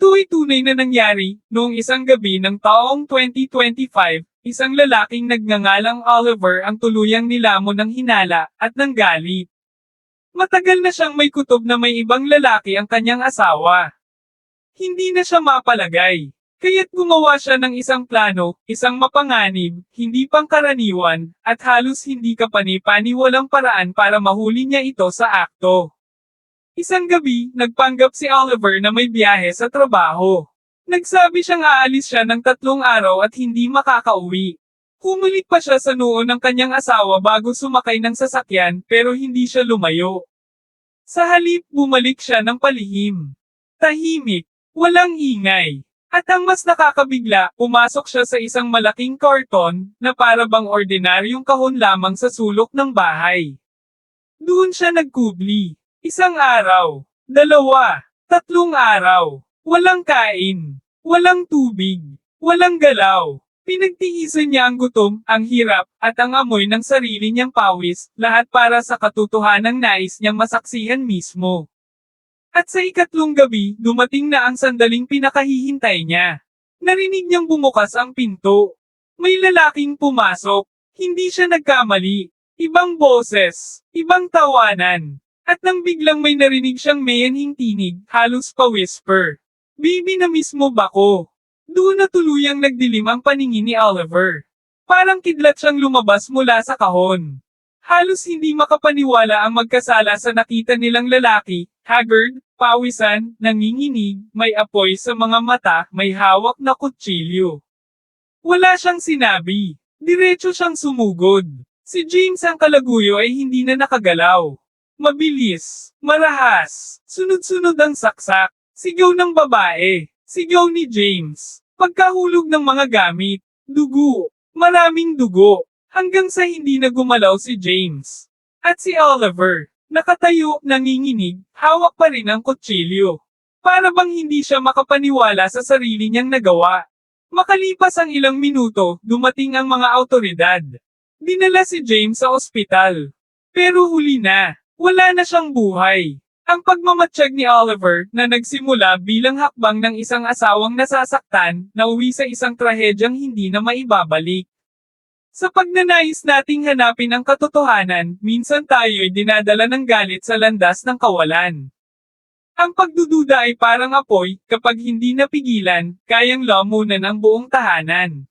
Ito ay tunay na nangyari, noong isang gabi ng taong 2025, isang lalaking nagngangalang Oliver ang tuluyang nilamon ng hinala at ng galit. Matagal na siyang may kutob na may ibang lalaki ang kanyang asawa. Hindi na siya mapalagay. Kaya't gumawa siya ng isang plano, isang mapanganib, hindi pangkaraniwan, at halos hindi kapani-paniwalang paraan para mahuli niya ito sa akto. Isang gabi, nagpanggap si Oliver na may biyahe sa trabaho. Nagsabi siyang aalis siya ng tatlong araw at hindi makakauwi. Humulit pa siya sa noo ng kanyang asawa bago sumakay ng sasakyan pero hindi siya lumayo. Sa halip bumalik siya ng palihim. Tahimik, walang ingay. At ang mas nakakabigla, pumasok siya sa isang malaking karton na para bang ordinaryong kahon lamang sa sulok ng bahay. Doon siya nagkubli. Isang araw, dalawa, tatlong araw, walang kain, walang tubig, walang galaw. Pinagtiisan niya ang gutom, ang hirap, at ang amoy ng sarili niyang pawis, lahat para sa katotohanang nais niyang masaksihan mismo. At sa ikatlong gabi, dumating na ang sandaling pinakahihintay niya. Narinig niyang bumukas ang pinto. May lalaking pumasok. Hindi siya nagkamali. Ibang boses, ibang tawanan. At nang biglang may narinig siyang mayanhing tinig, halos pa whisper. Baby na mismo ba ko? Doon na tuluyang nagdilim ang paningin ni Oliver. Parang kidlat siyang lumabas mula sa kahon. Halos hindi makapaniwala ang magkasala sa nakita nilang lalaki, haggard, pawisan, nanginginig, may apoy sa mga mata, may hawak na kutsilyo. Wala siyang sinabi. Diretso siyang sumugod. Si James ang kalaguyo ay hindi na nakagalaw. Mabilis, marahas, sunod-sunod ang saksak, sigaw ng babae, sigaw ni James, pagkahulog ng mga gamit, dugo, maraming dugo, hanggang sa hindi na gumalaw si James. At si Oliver, nakatayo, nanginginig, hawak pa rin ang kutsilyo. Para bang hindi siya makapaniwala sa sarili niyang nagawa. Makalipas ang ilang minuto, dumating ang mga autoridad. Dinala si James sa ospital. Pero huli na, wala na siyang buhay. Ang pagmamatsyag ni Oliver, na nagsimula bilang hakbang ng isang asawang nasasaktan, nauwi sa isang trahedyang hindi na maibabalik. Sa pagnanais nating hanapin ang katotohanan, minsan tayo'y dinadala ng galit sa landas ng kawalan. Ang pagdududa ay parang apoy, kapag hindi napigilan, kayang lamunan ang buong tahanan.